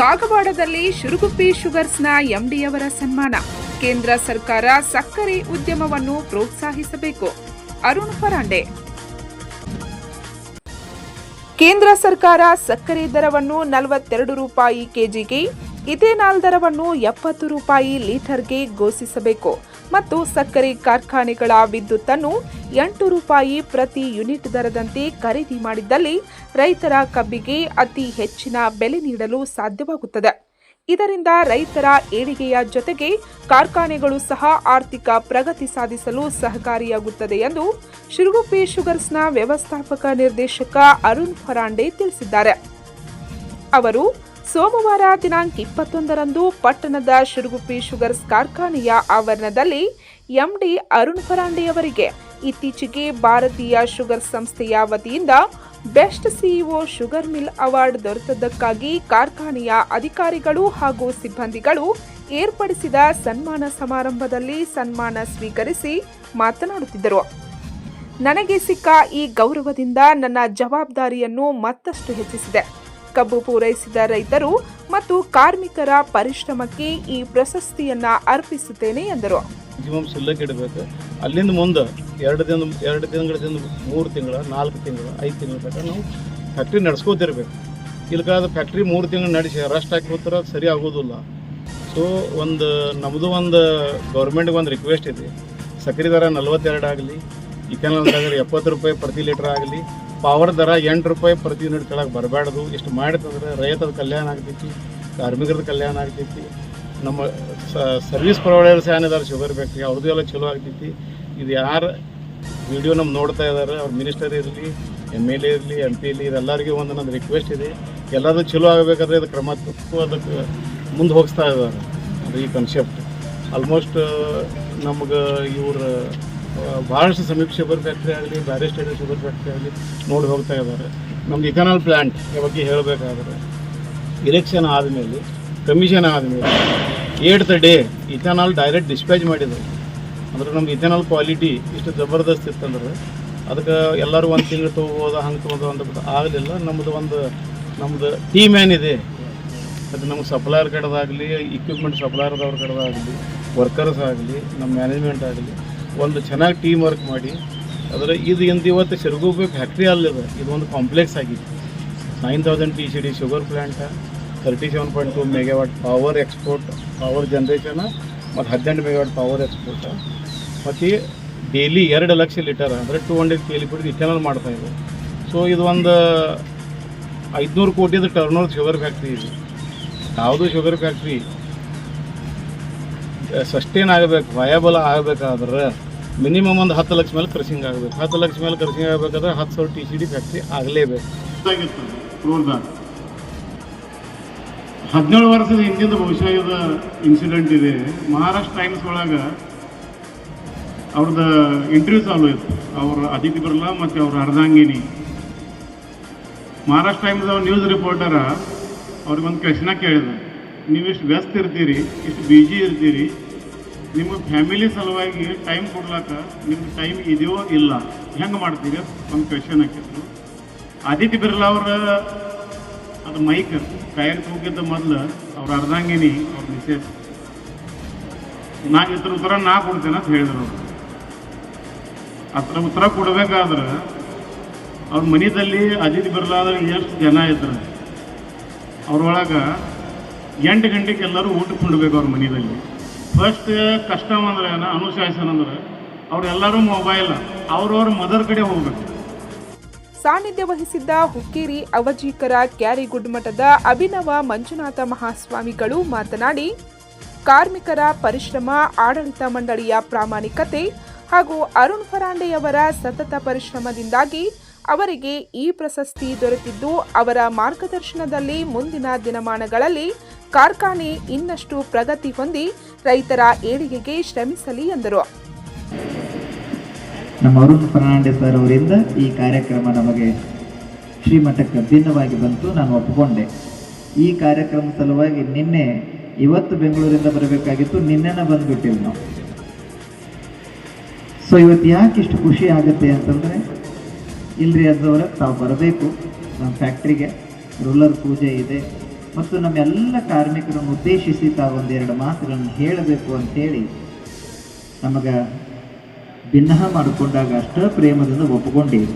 ಕಾಗವಾಡದಲ್ಲಿ ಶುರುಗುಪ್ಪಿ ಶುಗರ್ಸ್ನ ಎಂಡಿಯವರ ಸನ್ಮಾನ. ಕೇಂದ್ರ ಸರ್ಕಾರ ಸಕ್ಕರೆ ಉದ್ಯಮವನ್ನು ಪ್ರೋತ್ಸಾಹಿಸಬೇಕು. ಅರುಣ್ ಫರಾಂಡೆ ಕೇಂದ್ರ ಸರ್ಕಾರ ಸಕ್ಕರೆ ದರವನ್ನು ನಲವತ್ತೆರಡು ರೂಪಾಯಿ ಕೆಜಿಗೆ, ಇಥೆನಾಲ್ ದರವನ್ನು ಎಪ್ಪತ್ತು ರೂಪಾಯಿ ಲೀಟರ್ಗೆ ಘೋಷಿಸಬೇಕು. ಮತ್ತು ಸಕ್ಕರೆ ಕಾರ್ಖಾನೆಗಳ ವಿದ್ಯುತ್ತನ್ನು ಎಂಟು ರೂಪಾಯಿ ಪ್ರತಿ ಯೂನಿಟ್ ದರದಂತೆ ಖರೀದಿ ಮಾಡಿದ್ದಲ್ಲಿ ರೈತರ ಕಬ್ಬಿಗೆ ಅತಿ ಹೆಚ್ಚಿನ ಬೆಲೆ ನೀಡಲು ಸಾಧ್ಯವಾಗುತ್ತದೆ. ಇದರಿಂದ ರೈತರ ಏಳಿಗೆಯ ಜೊತೆಗೆ ಕಾರ್ಖಾನೆಗಳು ಸಹ ಆರ್ಥಿಕ ಪ್ರಗತಿ ಸಾಧಿಸಲು ಸಹಕಾರಿಯಾಗುತ್ತದೆ ಎಂದು ಶಿರುಗುಪ್ಪಿ ಶುಗರ್ಸ್ನ ವ್ಯವಸ್ಥಾಪಕ ನಿರ್ದೇಶಕ ಅರುಣ್ ಫರಾಂಡೆ ತಿಳಿಸಿದ್ದಾರೆ. ಅವರು ಸೋಮವಾರ ದಿನಾಂಕ ಇಪ್ಪತ್ತೊಂದರಂದು ಪಟ್ಟಣದ ಶಿರುಗುಪ್ಪಿ ಶುಗರ್ಸ್ ಕಾರ್ಖಾನೆಯ ಆವರಣದಲ್ಲಿ ಎಂಡಿ ಅರುಣ್ ಅವರಿಗೆ ಇತ್ತೀಚೆಗೆ ಭಾರತೀಯ ಶುಗರ್ ಸಂಸ್ಥೆಯ ವತಿಯಿಂದ best CEO sugar mill award ದೊರೆತದ್ದಕ್ಕಾಗಿ ಕಾರ್ಖಾನೆಯ ಅಧಿಕಾರಿಗಳು ಹಾಗೂ ಸಿಬ್ಬಂದಿಗಳು ಏರ್ಪಡಿಸಿದ ಸನ್ಮಾನ ಸಮಾರಂಭದಲ್ಲಿ ಸನ್ಮಾನ ಸ್ವೀಕರಿಸಿ ಮಾತನಾಡುತ್ತಿದ್ದರು. ನನಗೆ ಸಿಕ್ಕ ಈ ಗೌರವದಿಂದ ನನ್ನ ಜವಾಬ್ದಾರಿಯನ್ನು ಮತ್ತಷ್ಟು ಹೆಚ್ಚಿಸಿದೆ. ಕಬ್ಬು ಪೂರೈಸಿದ ರೈತರು ಮತ್ತು ಕಾರ್ಮಿಕರ ಪರಿಶ್ರಮಕ್ಕೆ ಈ ಪ್ರಶಸ್ತಿಯನ್ನ ಅರ್ಪಿಸುತ್ತೇನೆ ಎಂದರು. ಇಡಬೇಕು. ಅಲ್ಲಿಂದ ಮುಂದೆ ಎರಡು ದಿನ, ಎರಡು ದಿನಗಳಿಂದ ಮೂರು ತಿಂಗಳ, ನಾಲ್ಕು ತಿಂಗಳು, ಐದು ತಿಂಗಳ ತನಕ ನಾವು ಫ್ಯಾಕ್ಟ್ರಿ ನಡೆಸ್ಕೋತಿರ್ಬೇಕು. ಇಲ್ಕಾದ ಫ್ಯಾಕ್ಟ್ರಿ ಮೂರು ತಿಂಗಳು ನಡೆಸಿ ರಸ್ಟ್ ಹಾಕಿ ಅದು ಸರಿ ಆಗೋದಿಲ್ಲ. ಸೊ ಒಂದು ನಮ್ಮದು ಒಂದು ಗೌರ್ಮೆಂಟ್ಗೆ ಒಂದು ರಿಕ್ವೆಸ್ಟ್ ಇದೆ. ಸಕ್ಕರೆ ದರ ನಲ್ವತ್ತೆರಡು ಆಗಲಿ, ಇಥೆನಾಲ್ ದರ ಎಪ್ಪತ್ತು ರೂಪಾಯಿ ಪ್ರತಿ ಲೀಟ್ರ್ ಆಗಲಿ ಪವರ್ ದರ ಎಂಟು ರೂಪಾಯಿ ಪ್ರತಿ ಯೂನಿಟ್ ಕೆಳಗೆ ಬರಬಾರ್ದು ಇಷ್ಟು ಮಾಡಿತಂದ್ರೆ ರೈತರ ಕಲ್ಯಾಣ ಆಗ್ತೈತಿ, ಕಾರ್ಮಿಕರದ ಕಲ್ಯಾಣ ಆಗ್ತೈತಿ. ನಮ್ಮ ಸರ್ವಿಸ್ ಪ್ರೊವೈಡರ್ ಏನಿದಾರೆ ಶುಗರ್ ಫ್ಯಾಕ್ಟ್ರಿ ಅವ್ರದ್ದು ಎಲ್ಲ ಚಲೋ ಆಗ್ತೈತಿ. ಇದು ಯಾರು ವಿಡಿಯೋ ನಮ್ಮ ನೋಡ್ತಾ ಇದ್ದಾರೆ ಅವ್ರ ಮಿನಿಸ್ಟರ್ ಇರಲಿ ಎಂ ಎಲ್ ಎ ಇರಲಿ ಎಂ ಪಿ ಇರಲಿ, ಇದೆಲ್ಲರಿಗೂ ಒಂದು ನನ್ನ ರಿಕ್ವೆಸ್ಟ್ ಇದೆ. ಎಲ್ಲದೂ ಚಲೋ ಆಗಬೇಕಾದ್ರೆ ಇದು ಕ್ರಮ ತಪ್ಪು ಅದಕ್ಕೆ ಮುಂದೆ ಹೋಗಿಸ್ತಾ ಇದ್ದಾರೆ ಅದು ಈ ಕನ್ಸೆಪ್ಟ್ ಆಲ್ಮೋಸ್ಟ್ ನಮ್ಗೆ ಇವ್ರ ಭಾಳಷ್ಟು ಸಮೀಕ್ಷೆ ಶುಗರ್ ಫ್ಯಾಕ್ಟ್ರಿ ಆಗಲಿ ಬೇರೆ ಸ್ಟೇಟ್ ಶುಗರ್ ಫ್ಯಾಕ್ಟ್ರಿ ಆಗಲಿ ನೋಡಿ ಹೋಗ್ತಾ ಇದ್ದಾರೆ. ನಮ್ಗೆ ಇಥನಾಲ್ ಪ್ಲ್ಯಾಂಟ್ ಬಗ್ಗೆ ಹೇಳಬೇಕಾದ್ರೆ ಇಲೆಕ್ಷನ್ ಆದಮೇಲೆ ಕಮಿಷನ್ ಆದಮೇಲೆ eighth day ethanol direct dispatch ಮಾಡಿದ್ರು. ಅಂದ್ರೆ ನಮ್ಮ ಇಥನಾಲ್ ಕ್ವಾಲಿಟಿ ಇಷ್ಟು ಜಬರ್ದಸ್ತ್ ಇತ್ತಂದ್ರೆ ಅದಕ್ಕೆ ಎಲ್ಲರೂ ಒಂದು ತಿಂಗಳು ತೊಗೋಬೋದು, ಹಂಗೆ ತೊಗೋದು ಅಂತ ಆಗಲಿಲ್ಲ. ನಮ್ಮದು ಒಂದು ನಮ್ಮದು ಟೀಮ್ ಏನಿದೆ, ಅದು ನಮ್ಗೆ ಸಪ್ಲೈಯರ್ ಕಡೆದಾಗಲಿ ಇಕ್ವಿಪ್ಮೆಂಟ್ ಸಪ್ಲೈಯರ್ದವ್ರ ಕಡೆದಾಗಲಿ ವರ್ಕರ್ಸ್ ಆಗಲಿ, ನಮ್ಮ ಮ್ಯಾನೇಜ್ಮೆಂಟ್ ಆಗಲಿ ಒಂದು ಚೆನ್ನಾಗಿ ಟೀಮ್ ವರ್ಕ್ ಮಾಡಿ ಅದರ ಇದು ಇಂದು ಇವತ್ತು ಸಿರುಗುಬ್ಬೆ ಫ್ಯಾಕ್ಟ್ರಿ ಅಲ್ಲಿದೆ. ಇದು ಒಂದು ಕಾಂಪ್ಲೆಕ್ಸ್ ಆಗಿತ್ತು nine thousand T C D sugar plant thirty seven point two megawatt power export power generation ಮತ್ತು ಹದಿನೆಂಟು ಮೆಗಾವಾಟ್ ಪವರ್ ಎಕ್ಸ್ಪೋರ್ಟ್ ಮತ್ತು ಡೈಲಿ ಎರಡು ಲಕ್ಷ ಲೀಟರ್ ಅಂದರೆ two hundred K L ethanol ಮಾಡ್ತಾ ಇದೆ ಸೊ ಇದು ಒಂದು ಐದುನೂರು ಕೋಟಿದು ಟರ್ನ್ ಓವರ್ ಶುಗರ್ ಫ್ಯಾಕ್ಟ್ರಿ ಇದು. ಯಾವುದು ಶುಗರ್ ಫ್ಯಾಕ್ಟ್ರಿ ಸಸ್ಟೇನ್ ಆಗಬೇಕು ವಯಬಲ್ ಆಗಬೇಕಾದ್ರೆ ಮಿನಿಮಮ್ ಒಂದು ಹತ್ತು ಲಕ್ಷ ಮೇಲೆ ಕ್ರಸಿಂಗ್ ಆಗಬೇಕು. ಹತ್ತು ಲಕ್ಷ ಮೇಲೆ ಕ್ರಸಿಂಗ್ ಆಗಬೇಕಾದ್ರೆ ಹತ್ತು ಸಾವಿರ ಟಿ ಸಿ ಡಿ ಫ್ಯಾಕ್ಟ್ರಿ ಆಗಲೇಬೇಕು. ಹದಿನೇಳು ವರ್ಷದ ಹಿಂದಿನ ಬಹುಶಃ ಇನ್ಸಿಡೆಂಟ್ ಇದೆ. ಮಹಾರಾಷ್ಟ್ರ ಟೈಮ್ಸ್ ಒಳಗೆ ಅವ್ರದ್ದು ಇಂಟರ್ವ್ಯೂ ಚಾಲು ಇತ್ತು. ಅವ್ರ ಅದಿತಿ ಬಿರ್ಲಾ ಮತ್ತು ಅವ್ರ ಅರ್ಧಾಂಗಿನಿ. ಮಹಾರಾಷ್ಟ್ರ ಟೈಮ್ಸ್ ಅವ್ರ ನ್ಯೂಸ್ ರಿಪೋರ್ಟರ ಅವ್ರಿಗೊಂದು ಕ್ವೆಶನ ಕೇಳಿದ್ರು ನೀವು ಇಷ್ಟು ವ್ಯಸ್ತ ಇರ್ತೀರಿ, ಇಷ್ಟು ಬ್ಯುಸಿ ಇರ್ತೀರಿ ನಿಮ್ಮ ಫ್ಯಾಮಿಲಿ ಸಲುವಾಗಿ ಟೈಮ್ ಕೊಡ್ಲಾಕ ನಿಮ್ಗೆ ಟೈಮ್ ಇದೆಯೋ ಇಲ್ಲ, ಹೆಂಗೆ ಮಾಡ್ತೀರಿ ಒಂದು ಕ್ವೆಶನ್ ಹಾಕಿದ್ರು. ಆದಿತ್ಯ ಬಿರ್ಲಾ ಅವರ, ಅದು ಮೈಕ್ ಟೈರ್ ತೂಗಿದ್ದ ಮೊದಲು ಅವ್ರ ಅರ್ಧಾಂಗಿನಿ ಅವ್ರ ಮಿಸೇಸ್ ನಾ ಇದ್ರ ಉತ್ತರ ನಾ ಕೊಡ್ತೇನೆ ಅಂತ ಹೇಳಿದ್ರು ಅವ್ರು. ಉತ್ತರ ಕೊಡಬೇಕಾದ್ರೆ ಅವ್ರ ಮನೆಯಲ್ಲಿ ಅಜಿತ್ ಬಿರ್ಲಾದ್ರೆ ಎಷ್ಟು ಜನ ಇದ್ರು. ಅವ್ರೊಳಗೆ ಎಂಟು ಗಂಟೆಗೆ ಎಲ್ಲರೂ ಊಟಕ್ಕೆ ಕೊಂಡ್ಬೇಕು ಅವ್ರ ಮನೆಯಲ್ಲಿ ಫಸ್ಟ್ ಕಷ್ಟ ಅಂದ್ರೆ ಏನ ಅನುಶಾಸನ ಅಂದ್ರೆ ಅವ್ರೆಲ್ಲರೂ ಮೊಬೈಲ್ ಅವ್ರವ್ರ ಮದರ್ ಕಡೆ ಹೋಗ್ಬೇಕು. ಸಾನ್ನಿಧ್ಯ ವಹಿಸಿದ್ದ ಹುಕ್ಕೇರಿ ಅವಜೀಕರ ಕ್ಯಾರಿ ಮಠದ ಅಭಿನವ ಮಂಜುನಾಥ ಮಹಾಸ್ವಾಮಿಗಳು ಮಾತನಾಡಿ, ಕಾರ್ಮಿಕರ ಪರಿಶ್ರಮ ಆಡಳಿತ ಮಂಡಳಿಯ ಪ್ರಾಮಾಣಿಕತೆ ಹಾಗೂ ಅರುಣ್ ಫರಾಂಡೆಯವರ ಸತತ ಪರಿಶ್ರಮದಿಂದಾಗಿ ಅವರಿಗೆ ಈ ಪ್ರಶಸ್ತಿ ದೊರೆತಿದ್ದು, ಅವರ ಮಾರ್ಗದರ್ಶನದಲ್ಲಿ ಮುಂದಿನ ದಿನಮಾನಗಳಲ್ಲಿ ಕಾರ್ಖಾನೆ ಇನ್ನಷ್ಟು ಪ್ರಗತಿ ಹೊಂದಿ ರೈತರ ಏಳಿಗೆಗೆ ಶ್ರಮಿಸಲಿ ಎಂದರು. ನಮ್ಮ ಅರುಣ್ ಫರ್ನಾಂಡಿಸ್ ಸರ್ ಅವರಿಂದ ಈ ಕಾರ್ಯಕ್ರಮ ನಮಗೆ ಶ್ರೀಮಠಕ್ಕೆ ಭಿನ್ನವಾಗಿ ಬಂತು. ನಾನು ಒಪ್ಪಿಕೊಂಡೆ ಈ ಕಾರ್ಯಕ್ರಮ ಸಲುವಾಗಿ ನಿನ್ನೆ ಇವತ್ತು ಬೆಂಗಳೂರಿಂದ ಬರಬೇಕಾಗಿತ್ತು. ನಿನ್ನೆನ ಬಂದ್ಬಿಟ್ಟಿವಿ ನಾವು. ಸೊ ಇವತ್ತು ಯಾಕೆ ಇಷ್ಟು ಖುಷಿ ಆಗುತ್ತೆ ಅಂತಂದರೆ, ಇಲ್ರಿ ಅದವರ ತಾವು ಬರಬೇಕು. ನಮ್ಮ ಫ್ಯಾಕ್ಟ್ರಿಗೆ ರೂಲರ್ ಪೂಜೆ ಇದೆ. ಮತ್ತು ನಮ್ಮೆಲ್ಲ ಕಾರ್ಮಿಕರನ್ನು ಉದ್ದೇಶಿಸಿ ತಾವು ಒಂದೆರಡು ಮಾತುಗಳನ್ನು ಹೇಳಬೇಕು ಅಂಥೇಳಿ ನಮಗೆ ಭಿನ್ನಹ ಮಾಡಿಕೊಂಡಾಗ ಅಷ್ಟ ಪ್ರೇಮದಿಂದ ಒಪ್ಪಿಕೊಂಡಿರಿ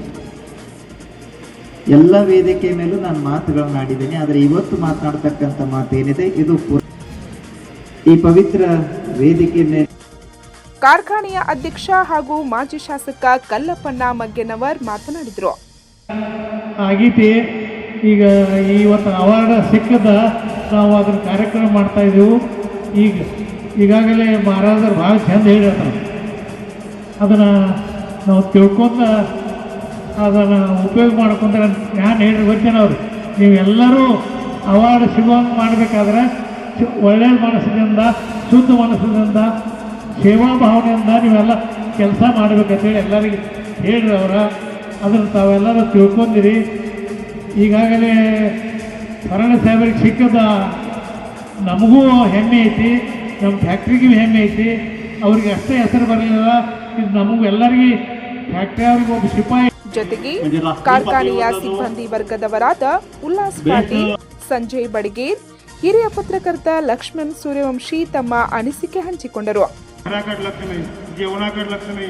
ಎಲ್ಲ ವೇದಿಕೆ ಮೇಲೂ ನಾನು ಮಾತುಗಳನ್ನು ಆಡಿದ್ದೀನಿ ಆದರೆ ಇವತ್ತು ಮಾತನಾಡ್ತಕ್ಕಂಥ ಮಾತೇನಿದೆ ಇದು ಈ ಪವಿತ್ರ ವೇದಿಕೆ ಮೇಲೆ ಕಾರ್ಖಾನೆಯ ಅಧ್ಯಕ್ಷ ಹಾಗೂ ಮಾಜಿ ಶಾಸಕ ಕಲ್ಲಪ್ಪಣ್ಣ ಮಗ್ಗೆನವರ್ ಮಾತನಾಡಿದರು. ಆಗೈತಿ ಈಗ ಇವತ್ತು ಅವಾರ್ಡ್ ಸಿಕ್ಕದ ನಾವು ಅದ್ರ ಕಾರ್ಯಕ್ರಮ ಮಾಡ್ತಾ ಇದ್ದೀವಿ. ಈಗ ಈಗಾಗಲೇ ಮಹಾರಾಜರು ಭಾಳ ಚೆಂದ ಹೇಳಿರ್ತಾರೆ. ಅದನ್ನು ನಾವು ತಿಳ್ಕೊಂಡ ಅದನ್ನು ಉಪಯೋಗ ಮಾಡ್ಕೊಂಡ್ರೆ ನಾನು ಹೇಳಿ ಗೊತ್ತೇನವ್ರು ನೀವೆಲ್ಲರೂ ಅವಾರ್ಡ್ ಸಿಗುವಂಗೆ ಮಾಡಬೇಕಾದ್ರೆ ಒಳ್ಳೆಯ ಮನಸ್ಸಿನಿಂದ, ಶುದ್ಧ ಮನಸ್ಸಿನಿಂದ, ಸೇವಾ ಭಾವನೆಯಿಂದ ನೀವೆಲ್ಲ ಕೆಲಸ ಮಾಡಬೇಕಂತೇಳಿ ಎಲ್ಲರಿಗೆ ಹೇಳಿರಿ ಅವರ. ಅದನ್ನು ತಾವೆಲ್ಲರೂ ತಿಳ್ಕೊಂಡಿರಿ. ಈಗಾಗಲೇ ಕನ್ನಡ ಸಾಹೇಬರಿಗೆ ಸಿಕ್ಕದ ನಮಗೂ ಹೆಮ್ಮೆ ಐತಿ ನಮ್ಮ ಫ್ಯಾಕ್ಟ್ರಿಗೂ ಹೆಮ್ಮೆ ಐತಿ ಅವ್ರಿಗೆ ಅಷ್ಟೇ ಹೆಸರು ಬರಲಿಲ್ಲ ಇದು ನಮಗೂ ಎಲ್ಲರಿಗೆ ಫ್ಯಾಕ್ಟ್ರಿ ಅವ್ರಿಗೆ ಒಬ್ಬ ಸಿಪಾಯಿ ಜೊತೆಗೆ ಕಾರ್ಖಾನೆಯ ಸಿಬ್ಬಂದಿ ವರ್ಗದವರಾದ ಉಲ್ಲಾಸ್ ಪಾಟೀಲ್ ಸಂಜಯ್ ಬಡಿಗೇರ್ ಹಿರಿಯ ಪತ್ರಕರ್ತ ಲಕ್ಷ್ಮಣ್ ಸೂರ್ಯವಂಶಿ ತಮ್ಮ ಅನಿಸಿಕೆ ಹಂಚಿಕೊಂಡರು घराकडे लक्ष नाही जेवणाकडे लक्ष नाही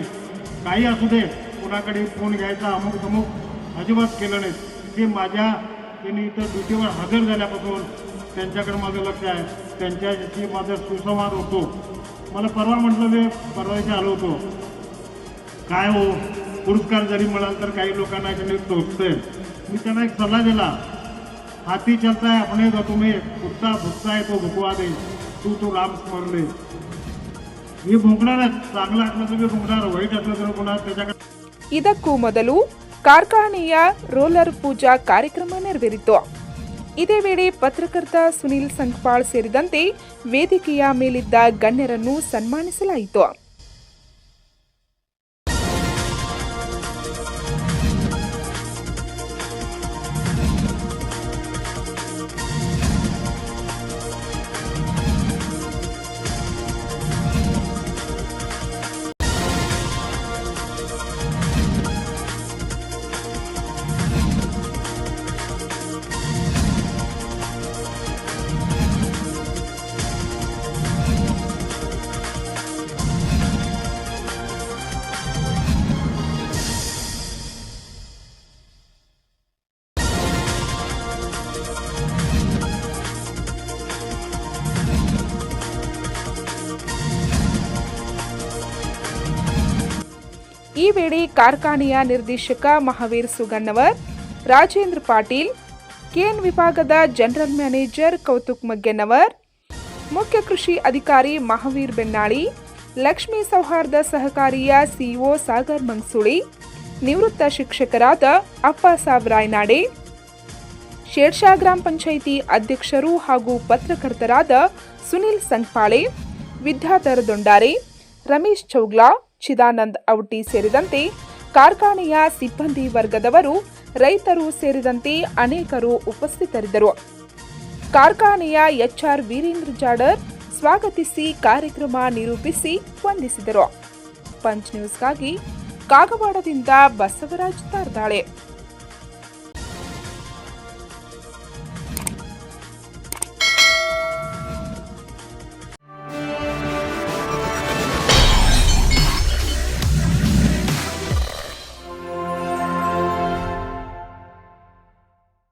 काही असू दे कुणाकडे फोन घ्यायचा अमुक तमुक अजिबात केलं नाही ते माझ्या त्यांनी इथं ड्युटीवर हजर झाल्यापासून त्यांच्याकडे माझं लक्ष आहे त्यांच्याशी माझा सुसंवाद होतो मला परवा म्हटलं ते परवाच्या आलो होतो काय हो पुरस्कार जरी मिळाला तर काही लोकांना याच्याने टोचतंय मी त्यांना एक सल्ला दिला हाती चलता है अपने तो तुम्हें कुत्ता भुकता है तो भुकवा दे तू तो राम स्मरण दे मी भुंकणारच चांगलं असलं तर मी भुंकणार वाईट असलं तर पुन्हा त्याच्याकडे ಇದಕ್ಕೂ ಮೊದಲು ಕಾರ್ಖಾನೆಯ ರೋಲರ್ ಪೂಜಾ ಕಾರ್ಯಕ್ರಮ ನೆರವೇರಿತು. ಇದೇ ವೇಳೆ ಪತ್ರಕರ್ತ ಸುನಿಲ್ ಸಂಕ್ಪಾಳ್ ಸೇರಿದಂತೆ ವೇದಿಕೆಯ ಮೇಲಿದ್ದ ಗಣ್ಯರನ್ನು ಸನ್ಮಾನಿಸಲಾಯಿತು. ಈ ವೇಳೆ ಕಾರ್ಖಾನೆಯ ನಿರ್ದೇಶಕ ಮಹಾವೀರ್ ಸುಗನ್ನವರ್, ರಾಜೇಂದ್ರ ಪಾಟೀಲ್ ಕೆಎನ್ ವಿಭಾಗದ ಜನರಲ್ ಮ್ಯಾನೇಜರ್ ಕೌತುಕ್ ಮಗ್ಗೆನವರ್ ಮುಖ್ಯ ಕೃಷಿ ಅಧಿಕಾರಿ ಮಹಾವೀರ್ ಬೆನ್ನಾಳಿ, ಲಕ್ಷ್ಮೀ ಸೌಹಾರ್ದ ಸಹಕಾರಿಯ ಸಿಇಒ ಸಾಗರ್ ಮಂಗ್ಸುಳಿ ನಿವೃತ್ತ ಶಿಕ್ಷಕರಾದ ಅಪ್ಪ ಸಾಬ್ ರಾಯ್ನಾಡೆ, ಶೇರ್ಷಾ ಗ್ರಾಮ ಪಂಚಾಯಿತಿ ಅಧ್ಯಕ್ಷರು ಹಾಗೂ ಪತ್ರಕರ್ತರಾದ ಸುನಿಲ್ ಸಂಗ್ಪಾಳೆ, ವಿದ್ಯಾಧರ ದೊಂಡಾರೆ, ರಮೇಶ್ ಚೌಗ್ಲಾ ಚಿದಾನಂದ್ ಔಟಿ ಸೇರಿದಂತೆ ಕಾರ್ಖಾನೆಯ ಸಿಬ್ಬಂದಿ ವರ್ಗದವರು ರೈತರು ಸೇರಿದಂತೆ ಅನೇಕರು ಉಪಸ್ಥಿತರಿದ್ದರು. ಕಾರ್ಖಾನೆಯ ಎಚ್ಆರ್ ವೀರೇಂದ್ರ ಜಾಡರ್ ಸ್ವಾಗತಿಸಿ ಕಾರ್ಯಕ್ರಮ ನಿರೂಪಿಸಿ ವಂದಿಸಿದರು. ಪಂಚ್ ನ್ಯೂಸ್ಗಾಗಿ ಕಾಗವಾಡದಿಂದ ಬಸವರಾಜ್ ತಾರ್ದಾಳೆ.